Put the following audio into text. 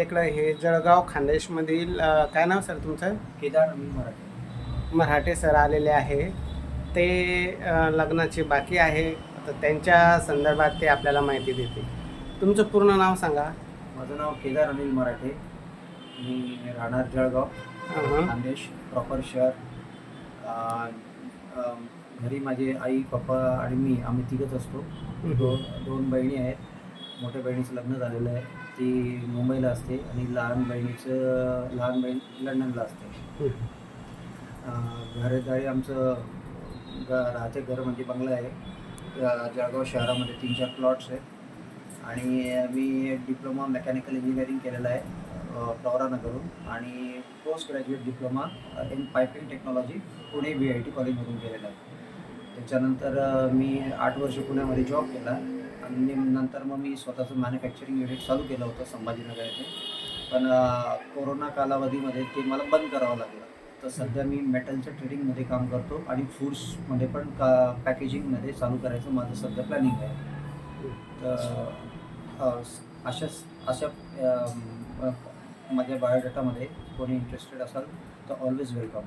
आपल्या इकडं हे जळगाव खानदेशमधील काय नाव सर तुमचं? केदार अनिल मराठे. मराठे सर आलेले आहे. ते लग्नाची बाकी आहे. तर त्यांच्या संदर्भात ते आपल्याला माहिती देतील. तुमचं पूर्ण नाव सांगा. माझं नाव केदार अनिल मराठे. मी राहणार जळगाव. खानदेश प्रॉपर शहर. घरी माझे आई पप्पा आणि मी आम्ही तिघच असतो. दोन दोन बहिणी आहेत. मोठ्या बहिणीचं लग्न झालेलं आहे. ती मुंबईला असते आणि लहान बहिणीचं लहान बहीण लंडनला असते. हं. घरदारी आमचं राहते घर म्हणजे बंगला आहे. जळगाव शहरामध्ये तीन चार प्लॉट्स आहेत. आणि मी डिप्लोमा मेकॅनिकल इंजिनिअरिंग केलेलं आहे करून आणि post graduate diploma in piping technology Pune B I T कॉलेजमधून केलेला आहे. त्याच्यानंतर मी आठ वर्ष पुण्यामध्ये जॉब केला. नंतर मग मी स्वतःचं मॅन्युफॅक्चरिंग युनिट चालू केलं होतं संभाजीनगर येथे. पण कोरोना कालावधीमध्ये ते मला बंद करावं लागलं. तर सध्या मी मेटलच्या ट्रेडिंगमध्ये काम करतो आणि फूड्समध्ये पण का पॅकेजिंगमध्ये चालू करायचं माझं सध्या प्लॅनिंग आहे. तर अशाच अशा अशा माझ्या बायोडेटामध्ये कोणी इंटरेस्टेड असाल तर ऑलवेज वेलकम